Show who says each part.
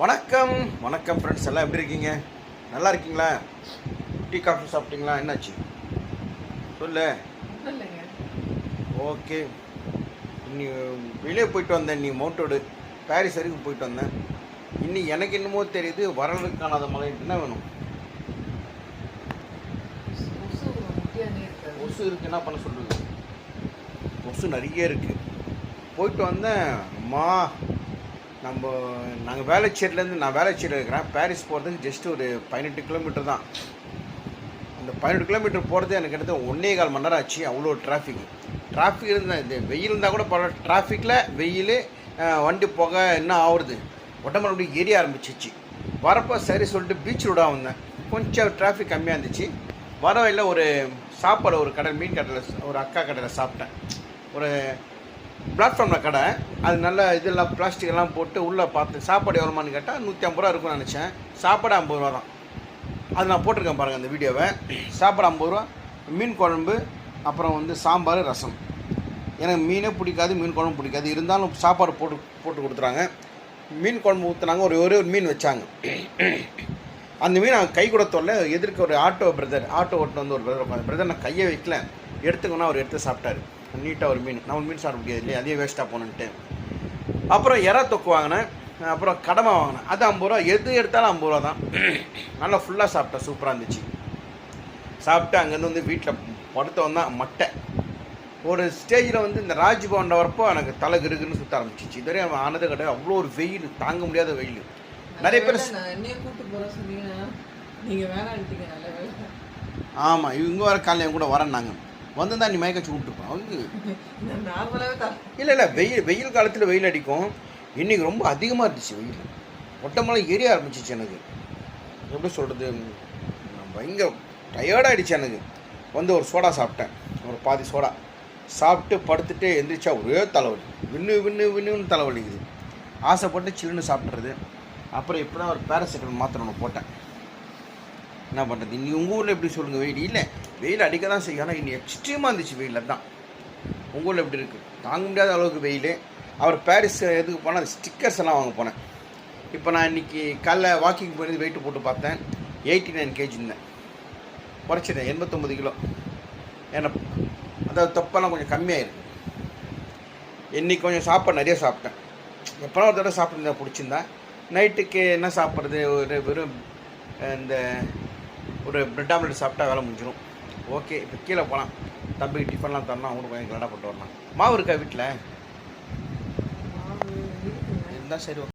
Speaker 1: வணக்கம் வணக்கம் ஃப்ரெண்ட்ஸ் எல்லாம் எப்படி இருக்கீங்க நல்லா இருக்கீங்களா டீ காஃபி சாப்பிட்டீங்களா என்னாச்சு சொல்லு ஓகே நீ வெளியே போயிட்டு வந்தேன் நீ மோட்டோடு பாரிஸ் வரைக்கும் போயிட்டு வந்தேன் இன்னும் எனக்கு என்னமோ தெரியுது வரலாறு காணாத மலை என்ன வேணும் கொசு இருக்குது என்ன பண்ண சொல்லுது கொசு நிறைய இருக்குது போயிட்டு வந்தேன் அம்மா நம்ம நாங்கள் வேலைச்சேரிலேருந்து நான் வேலைச்சேரியில் இருக்கிறேன் பாரிஸ் போகிறதுக்கு ஜஸ்ட்டு ஒரு பதினெட்டு கிலோமீட்டர் தான் அந்த பதினெட்டு கிலோமீட்டர் போகிறது எனக்கு கிட்டத்தட்ட ஒன்றே கால் மணி நேரம் ஆச்சு அவ்வளோ டிராஃபிக் டிராஃபிக் இருந்தால் இந்த வெயில் இருந்தால் கூட பரவாயில்ல டிராஃபிக்கில் வெயில் வண்டி போக என்ன ஆகுறது உடம்பு அப்படி ஏரிய ஆரம்பிச்சிச்சு வரப்போ சரி சொல்லிட்டு பீச் ரோடாக வந்தேன் கொஞ்சம் டிராஃபிக் கம்மியாக இருந்துச்சு வர ஒரு சாப்பாடு ஒரு கடை மீன் கடையில் ஒரு அக்கா கடையில் சாப்பிட்டேன் ஒரு பிளாட்ஃபார்மில் கடை அது நல்ல இதெல்லாம் பிளாஸ்டிக் எல்லாம் போட்டு உள்ளே பார்த்து சாப்பாடு எவ்வளோமான்னு கேட்டால் நூற்றி ஐம்பது ரூபா இருக்கும்னு நினச்சேன் சாப்பாடு ஐம்பது ரூபா தான் அது நான் போட்டிருக்கேன் பாருங்கள் அந்த வீடியோவை சாப்பாடு ஐம்பது ரூபா மீன் குழம்பு அப்புறம் வந்து சாம்பார் ரசம் எனக்கு மீனே பிடிக்காது மீன் குழம்பு பிடிக்காது இருந்தாலும் சாப்பாடு போட்டு போட்டு கொடுத்துறாங்க மீன் குழம்பு ஊற்றுனாங்க ஒரு ஒரே ஒரு மீன் வச்சாங்க அந்த மீன் அவன் கை கூட தொல்ல எதிர்க்க ஒரு ஆட்டோ பிரதர் ஆட்டோ ஓட்டு வந்து ஒரு பிரதர் பிரதர் நான் கையை வைக்கல எடுத்துக்கணும் அவர் எடுத்து சாப்பிட்டாரு நீட்டாக ஒரு மீன் நான் ஒரு மீன் சாப்பிட முடியாது இல்லையா அதே வேஸ்ட்டாக போனேன்ட்டு அப்புறம் இறா தொக்கு வாங்கினேன் அப்புறம் கடமை வாங்கினேன் அது ஐம்பது ரூபா எது எடுத்தாலும் ஐம்பது ரூபா தான் நல்லா ஃபுல்லாக சாப்பிட்டேன் சூப்பராக இருந்துச்சு சாப்பிட்டு அங்கேருந்து வந்து வீட்டில் படுத்த தான் மட்டை ஒரு ஸ்டேஜில் வந்து இந்த ராஜ்பவன் வரப்போ எனக்கு தலை கிருக்குன்னு சுற்ற ஆரம்பிச்சிச்சு இதுவரை அவன் ஆனது கிடையாது அவ்வளோ ஒரு வெயில் தாங்க முடியாத வெயில் நிறைய பேர் நீங்கள் ஆமாம் இவங்க வர காலையில் கூட வரேன் நாங்கள் வந்திருந்தா நீ மயக்க வச்சு கூப்பிட்டுருப்பான் அவங்க இல்லை இல்லை வெயில் வெயில் காலத்தில் வெயில் அடிக்கும் இன்றைக்கி ரொம்ப அதிகமாக இருந்துச்சு வெயில் ஒட்டமலை எரிய ஆரம்பிச்சிச்சு எனக்கு எப்படி சொல்கிறது பயங்கர டயர்டாகிடுச்சு எனக்கு வந்து ஒரு சோடா சாப்பிட்டேன் ஒரு பாதி சோடா சாப்பிட்டு படுத்துட்டு எந்திரிச்சா ஒரே தலைவலி விண்ணு விண்ணு விண்ணுன்னு தலைவலிக்குது ஆசைப்பட்டு சில்லுன்னு சாப்பிட்றது அப்புறம் இப்போ தான் ஒரு பேராசிட்டமல் மாத்திரை ஒன்று போட்டேன் என்ன பண்ணுறது இன்றைக்கி உங்கள் ஊரில் எப்படி சொல்லுங்கள் வெயில் இல்லை வெயில் அடிக்க தான் செய்யும் ஆனால் இன்னும் எக்ஸ்ட்ரீமாக இருந்துச்சு வெயிலில் தான் உங்கள் ஊரில் எப்படி இருக்குது தாங்க முடியாத அளவுக்கு வெயில் அவர் பாரிஸ் எதுக்கு போனால் அது ஸ்டிக்கர்ஸ் எல்லாம் வாங்க போனேன் இப்போ நான் இன்றைக்கி காலைல வாக்கிங் போயிருந்து வெயிட்டு போட்டு பார்த்தேன் எயிட்டி நைன் கேஜி இருந்தேன் குறைச்சிட்டேன் எண்பத்தொம்பது கிலோ ஏன்னா அதாவது தொப்பெல்லாம் கொஞ்சம் கம்மியாக இருக்குது இன்றைக்கி கொஞ்சம் சாப்பாடு நிறைய சாப்பிட்டேன் எப்போனா ஒரு தடவை சாப்பிட்ருந்தேன் பிடிச்சிருந்தா நைட்டுக்கு என்ன சாப்பிட்றது ஒரு வெறும் இந்த ஒரு பிரெட் ஆம்லெட் சாப்பிட்டா வேலை முடிஞ்சிடும் ஓகே இப்போ கீழே போகலாம் தம்பிக்கு டிஃபன்லாம் தரணும் அவங்களுக்கு கொஞ்சம் கிளாடாக போட்டு வரலாம் மாவு இருக்கா வீட்டில் இருந்தால் சரி